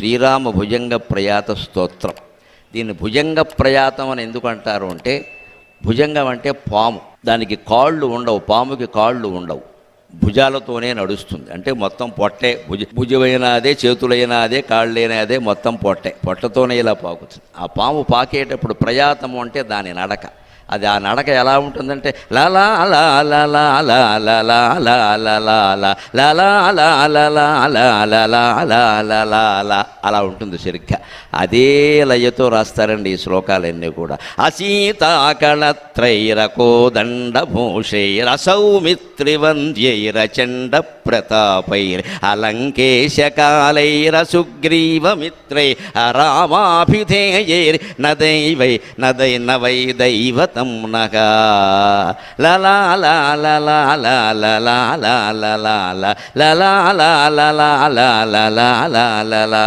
శ్రీరామ భుజంగ ప్రయాత స్తోత్రం. దీన్ని భుజంగ ప్రయాతం అని ఎందుకు అంటారు అంటే భుజంగం అంటే పాము. దానికి కాళ్ళు ఉండవు పాముకి కాళ్ళు ఉండవు. భుజాలతోనే నడుస్తుంది. అంటే మొత్తం పొట్టే భుజ భుజమైనా అదే చేతులైనా అదే కాళ్ళైనా అదే మొత్తం పొట్టే. పొట్టతోనే ఇలా పాకుతుంది. ఆ పాము పాకేటప్పుడు ప్రయాతము అంటే దాని నడక. అది ఆ నడక ఎలా ఉంటుందంటే లలా లా లా లా లా లా లా లా లా లా లా లా లా లా లా లా అలా లా లా లా లా అలా ఉంటుంది సరిగ్గా అదే లయతో రాస్తారండి ఈ శ్లోకాలన్నీ కూడా అసీతాకళత్రైరకోదండభూషైరసౌమిత్రివంద్యైరచండ ప్రతాపైర్ అలంకేశకాలైరసుగ్రీవమిత్రై రామాభిధేయైర్ నదైవై నదై నవై దైవత నగా లలా లా లా లా లా లా లా లా లా